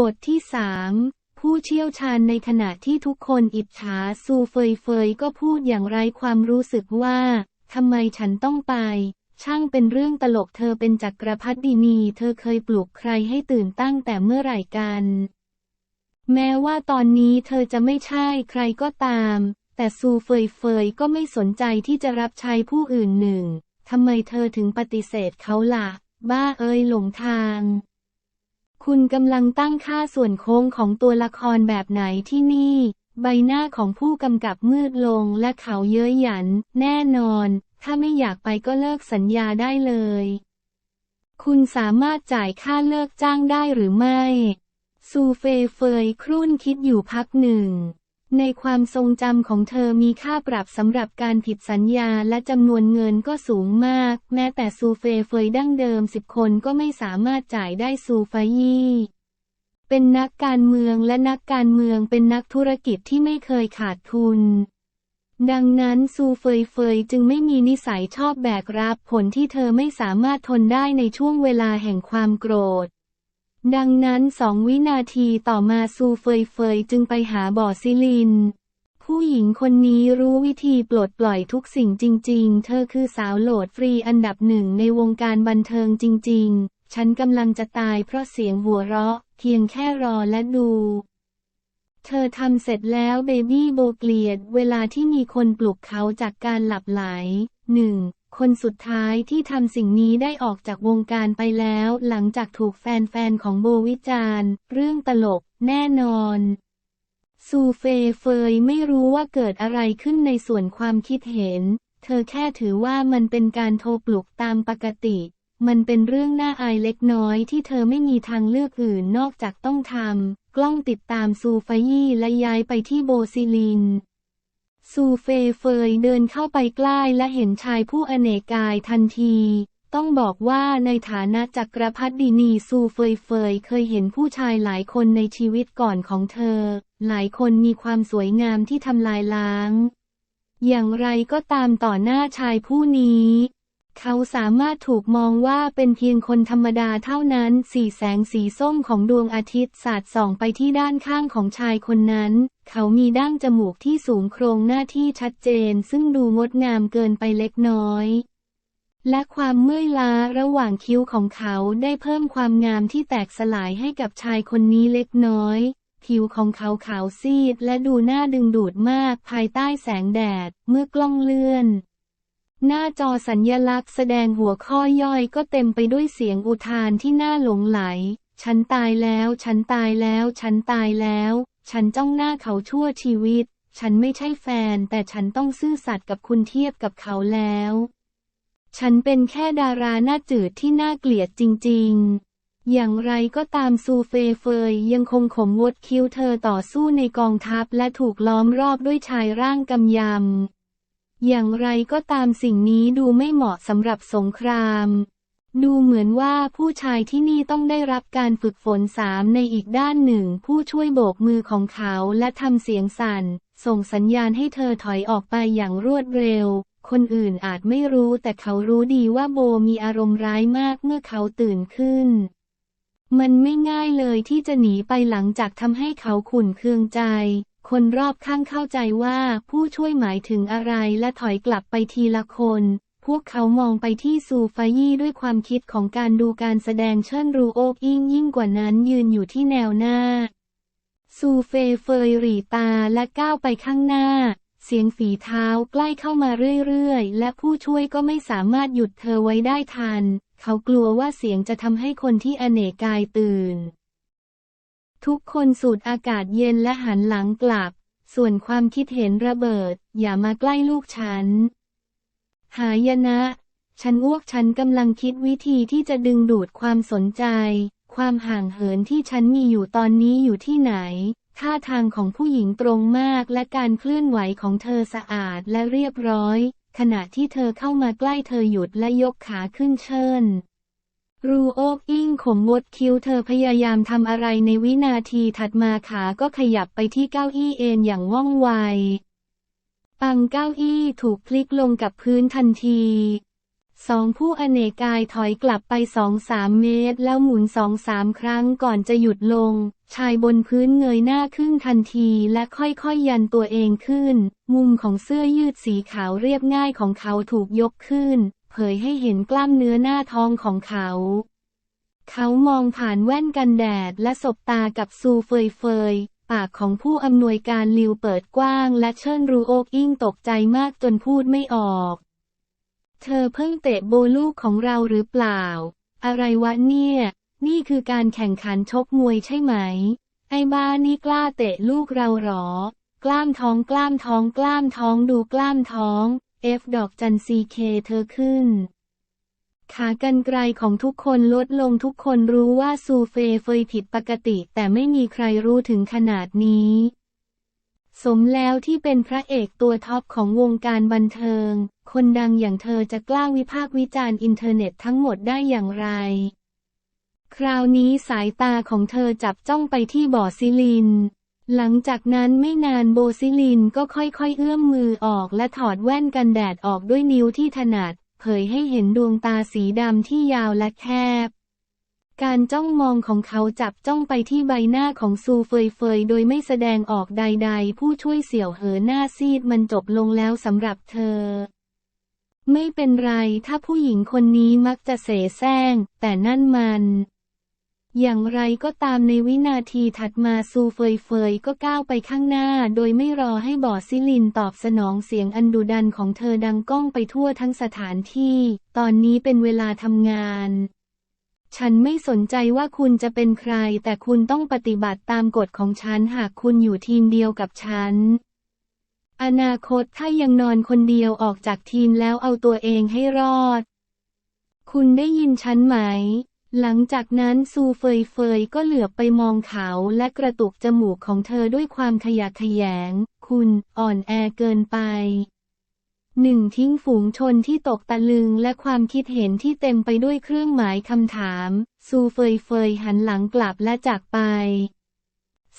บทที่สามผู้เชี่ยวชาญในขณะที่ทุกคนอิจฉาซูเฟยเฟยก็พูดอย่างไรความรู้สึกว่าทำไมฉันต้องไป ช่างเป็นเรื่องตลกเธอเป็นจักรพรรดินี เธอเคยปลุกใครให้ตื่นตั้งแต่เมื่อไหร่กัน แม้ว่าตอนนี้เธอจะไม่ใช่ใครก็ตาม แต่ซูเฟยเฟยก็ไม่สนใจที่จะรับใช้ผู้อื่นหนึ่งทำไมเธอถึงปฏิเสธเขาล่ะ บ้าเอ้ยหลงทาง คุณกำลังตั้งค่าส่วนโค้งของตัวละครแบบไหนที่นี่ ใบหน้าของผู้กำกับมืดลงและเขาเย้ยหยัน แน่นอน ถ้าไม่อยากไปก็เลิกสัญญาได้เลย คุณสามารถจ่ายค่าเลิกจ้างได้หรือไม่ ซูเฟยเฟยครุ่นคิดอยู่พักหนึ่ง ในความทรงจำของเธอมีค่าปรับสำหรับการผิดสัญญาและจำนวนเงินก็สูงมาก แม้แต่ซูเฟยเฟยดั้งเดิมสิบคนก็ไม่สามารถจ่ายได้ซูฟายี่เป็นนักการเมืองและนักการเมืองเป็นนักธุรกิจที่ไม่เคยขาดทุน ดังนั้นซูเฟยเฟยจึงไม่มีนิสัยชอบแบกรับผลที่เธอไม่สามารถทนได้ในช่วงเวลาแห่งความโกรธ ดังนั้นสองวินาทีต่อมาซูเฟยเฟยจึงไปหาบ่อซิลิน ผู้หญิงคนนี้รู้วิธีปลดปล่อยทุกสิ่งจริง ๆ เธอคือสาวโหลดฟรีอันดับหนึ่งในวงการบันเทิงจริง ๆ ฉันกำลังจะตายเพราะเสียงหัวเราะ เพียงแค่รอและดู เธอทำเสร็จแล้วเบบี้โบเกลียด เวลาที่มีคนปลุกเขาจากการหลับไหลหนึ่ง คนสุดท้ายที่ทำสิ่งนี้ได้ออกจากวงการไปแล้ว หลังจากถูกแฟนๆของโบวิจารณ์ เรื่องตลก แน่นอน ซูเฟเฟยไม่รู้ว่าเกิดอะไรขึ้นในส่วนความคิดเห็น เธอแค่ถือว่ามันเป็นการโทรปลุกตามปกติ มันเป็นเรื่องน่าอายเล็กน้อยที่เธอไม่มีทางเลือกอื่นนอกจากต้องทำกล้องติดตามซูฟายี่และย้ายไปที่โบซิลิน ซูเฟเฟยเดินเข้าไปใกล้และเห็นชายผู้อเนกกายทันที ต้องบอกว่าในฐานะจักรพรรดินีซูเฟยเฟยเคยเห็นผู้ชายหลายคนในชีวิตก่อนของเธอ หลายคนมีความสวยงามที่ทำลายล้าง อย่างไรก็ตามต่อหน้าชายผู้นี้ เขาสามารถถูกมองว่าเป็นเพียงคนธรรมดาเท่านั้น สีแสงสีส้มของดวงอาทิตย์สาดส่องไปที่ด้านข้างของชายคนนั้น เขามีดั้งจมูกที่สูงโครงหน้าที่ชัดเจน ซึ่งดูงดงามเกินไปเล็กน้อย และความเมื่อยล้าระหว่างคิ้วของเขาได้เพิ่มความงามที่แตกสลายให้กับชายคนนี้เล็กน้อย ผิวของเขาขาวซีดและดูน่าดึงดูดมากภายใต้แสงแดดเมื่อกล้องเลื่อน หน้าจอสัญญลักษณ์แสดงหัวข้อย่อยก็เต็มไปด้วยเสียงอุทานที่น่าหลงไหล ฉันตายแล้ว ฉันตายแล้ว ฉันตายแล้ว ฉันจ้องหน้าเขาชั่วชีวิต ฉันไม่ใช่แฟน แต่ฉันต้องซื่อสัตย์กับคุณเทียบกับเขาแล้ว ฉันเป็นแค่ดาราหน้าจืดที่น่าเกลียดจริง ๆ อย่างไรก็ตามซูเฟเฟยยังคงขมวดคิ้วเธอต่อสู้ในกองทัพและถูกล้อมรอบด้วยชายร่างกำยำ อย่างไรก็ตามสิ่งนี้ดูไม่เหมาะสำหรับสงคราม ดูเหมือนว่าผู้ชายที่นี่ต้องได้รับการฝึกฝนสามในอีกด้านหนึ่ง ผู้ช่วยโบกมือของเขาและทำเสียงสั่น ส่งสัญญาณให้เธอถอยออกไปอย่างรวดเร็ว คนอื่นอาจไม่รู้แต่เขารู้ดีว่าโบมีอารมณ์ร้ายมากเมื่อเขาตื่นขึ้น มันไม่ง่ายเลยที่จะหนีไปหลังจากทำให้เขาขุ่นเคืองใจ คนรอบข้างเข้าใจว่าผู้ช่วยหมายถึงอะไรและถอยกลับไปทีละคน พวกเขามองไปที่ซูฟายี่ด้วยความคิดของการดูการแสดงเชิญรูโอกยิ่งยิ่งกว่านั้นยืนอยู่ที่แนวหน้า ซูเฟเฟยรีตาและก้าวไปข้างหน้า เสียงฝีเท้าใกล้เข้ามาเรื่อยๆ และผู้ช่วยก็ไม่สามารถหยุดเธอไว้ได้ทัน เขากลัวว่าเสียงจะทำให้คนที่อเนกกายตื่น ทุกคนสูดอากาศเย็นและหันหลังกลับ ส่วนความคิดเห็นระเบิด อย่ามาใกล้ลูกฉัน หายนะ ฉันอ้วกฉันกำลังคิดวิธีที่จะดึงดูดความสนใจ ความห่างเหินที่ฉันมีอยู่ตอนนี้อยู่ที่ไหน ท่าทางของผู้หญิงตรงมากและการเคลื่อนไหวของเธอสะอาดและเรียบร้อย ขณะที่เธอเข้ามาใกล้เธอหยุดและยกขาขึ้นเชิญ รูโอกอิ้งขมวดคิ้วเธอพยายามทำอะไรในวินาทีถัดมาขาก็ขยับไปที่เก้าอี้เอนอย่างว่องไว ปังเก้าอี้ถูกพลิกลงกับพื้นทันทีสองผู้อเนกกายถอยกลับไปสองสามเมตร แล้วหมุนสองสามครั้งก่อนจะหยุดลง ชายบนพื้นเงยหน้าขึ้นทันทีและค่อยๆยันตัวเองขึ้น มุมของเสื้อยืดสีขาวเรียบง่ายของเขาถูกยกขึ้น เผยให้เห็นกล้ามเนื้อหน้าท้องของเขา เขามองผ่านแว่นกันแดดและสบตากับซูเฟยเฟย ปากของผู้อำนวยการลิวเปิดกว้างและเชิญรูโอกอิงตกใจมากจนพูดไม่ออก เธอเพิ่งเตะโบลูกของเราหรือเปล่า อะไรวะเนี่ย นี่คือการแข่งขันชกมวยใช่ไหม ไอ้บ้านี่กล้าเตะลูกเราหรอกล้ามท้องกล้ามท้องกล้ามท้องดูกล้ามท้อง เอฟดอกจันซีเคเธอขึ้น ขากันไกลของทุกคนลดลงทุกคนรู้ว่าซูเฟเฟยผิดปกติแต่ไม่มีใครรู้ถึงขนาดนี้ สมแล้วที่เป็นพระเอกตัวท็อปของวงการบันเทิง คนดังอย่างเธอจะกล้าวิพากษ์วิจารณ์อินเทอร์เน็ตทั้งหมดได้อย่างไร คราวนี้สายตาของเธอจับจ้องไปที่บ่อซิลิน หลังจากนั้นไม่นานโบซิลินก็ค่อยๆเอื้อมมือออกและถอดแว่นกันแดดออกด้วยนิ้วที่ถนัด เผยให้เห็นดวงตาสีดำที่ยาวและแคบ การจ้องมองของเขาจับจ้องไปที่ใบหน้าของซูเฟยเฟยโดยไม่แสดงออกใดๆ ผู้ช่วยเสี่ยวเหอหน้าซีดมันจบลงแล้วสำหรับเธอ ไม่เป็นไรถ้าผู้หญิงคนนี้มักจะเสแสร้ง แต่นั่นมัน อย่างไรก็ตามในวินาทีถัดมาซูเฟยเฟยก็ก้าวไปข้างหน้า โดยไม่รอให้บอซิลินตอบสนองเสียงอันดุดันของเธอดังก้องไปทั่วทั้งสถานที่ ตอนนี้เป็นเวลาทำงาน ฉันไม่สนใจว่าคุณจะเป็นใคร แต่คุณต้องปฏิบัติตามกฎของฉันหากคุณอยู่ทีมเดียวกับฉัน อนาคตถ้ายังนอนคนเดียวออกจากทีมแล้วเอาตัวเองให้รอด คุณได้ยินฉันไหม หลังจากนั้นซูเฟยเฟยก็เหลือบไปมองเขาและกระตุกจมูกของเธอด้วยความขยะแขยง คุณอ่อนแอเกินไปหนึ่งทิ้งฝูงชนที่ตกตะลึงและความคิดเห็นที่เต็มไปด้วยเครื่องหมายคำถาม ซูเฟยเฟยหันหลังกลับและจากไป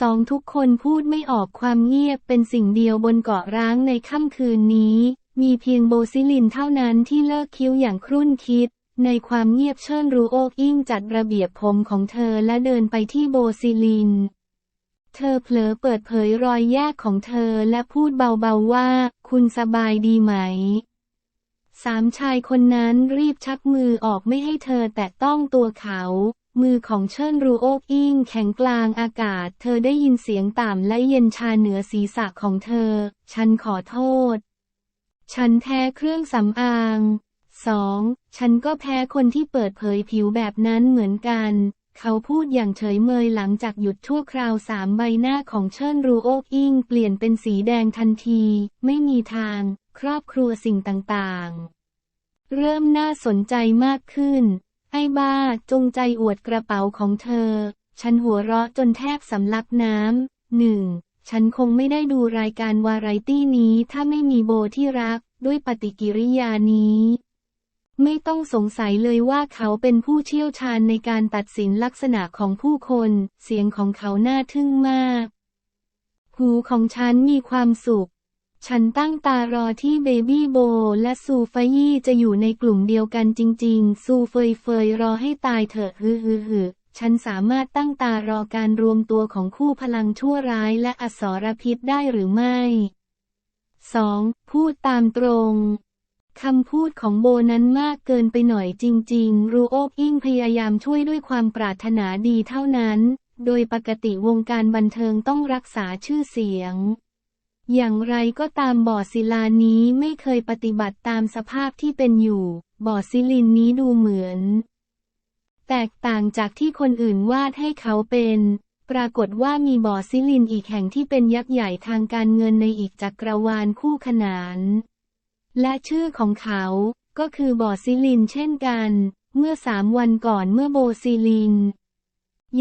สองทุกคนพูดไม่ออกความเงียบเป็นสิ่งเดียวบนเกาะร้างในค่ำคืนนี้ มีเพียงโบซิลินเท่านั้นที่เลิกคิ้วอย่างครุ่นคิด ในความเงียบเชิญรูโอกอิ้งจัดระเบียบผมของเธอและเดินไปที่โบซิลิน เธอเผลอเปิดเผยรอยแยกของเธอและพูดเบาๆว่า คุณสบายดีไหม สามชายคนนั้นรีบชักมือออกไม่ให้เธอแตะต้องตัวเขา มือของเชิญรูโอกอิงแข็งกลางอากาศ เธอได้ยินเสียงต่ำและเย็นชาเหนือศีรษะของเธอ ฉันขอโทษ ฉันแพ้เครื่องสำอาง สองฉันก็แพ้คนที่เปิดเผยผิวแบบนั้นเหมือนกัน เขาพูดอย่างเฉยเมยหลังจากหยุดชั่วคราวสามใบหน้าของเชิญรูโอกอิงเปลี่ยนเป็นสีแดงทันที ไม่มีทาง ครอบครัวสิ่งต่างๆ เริ่มน่าสนใจมากขึ้น ไอ้บ้าจงใจอวดกระเป๋าของเธอ ฉันหัวเราะจนแทบสำลักน้ำหนึ่งฉันคงไม่ได้ดูรายการวาไรตี้นี้ถ้าไม่มีโบที่รักด้วยปฏิกิริยานี้ ไม่ต้องสงสัยเลยว่าเขาเป็นผู้เชี่ยวชาญในการตัดสินลักษณะของผู้คน เสียงของเขาน่าทึ่งมาก หูของฉันมีความสุข ฉันตั้งตารอที่เบบี้โบและซูฟยี่จะอยู่ในกลุ่มเดียวกันจริง ๆ ซูเฟยเฟยรอให้ตายเถอะฮึฮึฮึฉันสามารถตั้งตารอการรวมตัวของคู่พลังชั่วร้ายและอสรพิษได้หรือไม่ 2. พูดตามตรง คำพูดของโบนั้นมากเกินไปหน่อยจริง ๆ รูโอบอิงพยายามช่วยด้วยความปรารถนาดีเท่านั้น โดยปกติวงการบันเทิงต้องรักษาชื่อเสียง อย่างไรก็ตามบ่อศิลานี้ไม่เคยปฏิบัติตามสภาพที่เป็นอยู่ บ่อซิลินนี้ดูเหมือน แตกต่างจากที่คนอื่นวาดให้เขาเป็น ปรากฏว่ามีบ่อซิลินอีกแห่งที่เป็นยักษ์ใหญ่ทางการเงินในอีกจักรวาลคู่ขนาน และชื่อของเขาก็คือบอซิลินเช่นกัน เมื่อสามวันก่อนเมื่อโบซิลิน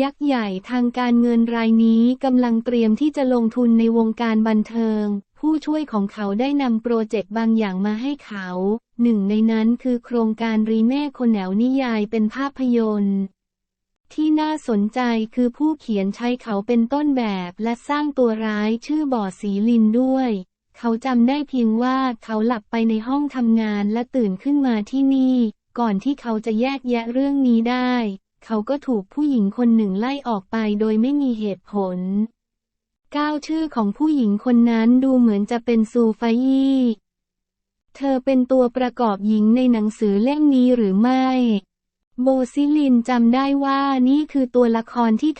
ยักษ์ใหญ่ทางการเงินรายนี้กำลังเตรียมที่จะลงทุนในวงการบันเทิง ผู้ช่วยของเขาได้นำโปรเจกต์บางอย่างมาให้เขา หนึ่งในนั้นคือโครงการรีเมคคนแนวนิยายเป็นภาพยนตร์ที่น่าสนใจคือผู้เขียนใช้เขาเป็นต้นแบบและสร้างตัวร้ายชื่อบอสีลินด้วย เขาจำได้เพียงว่าเขาหลับไปในห้องทำงานและตื่นขึ้นมาที่นี่ ก่อนที่เขาจะแยกแยะเรื่องนี้ได้ เขาก็ถูกผู้หญิงคนหนึ่งไล่ออกไปโดยไม่มีเหตุผลก้าวชื่อของผู้หญิงคนนั้นดูเหมือนจะเป็นซูไฟยี่เธอเป็นตัวประกอบหญิงในหนังสือเล่มนี้หรือไม่ โบซิลินจำได้ว่านี่คือตัวละครที่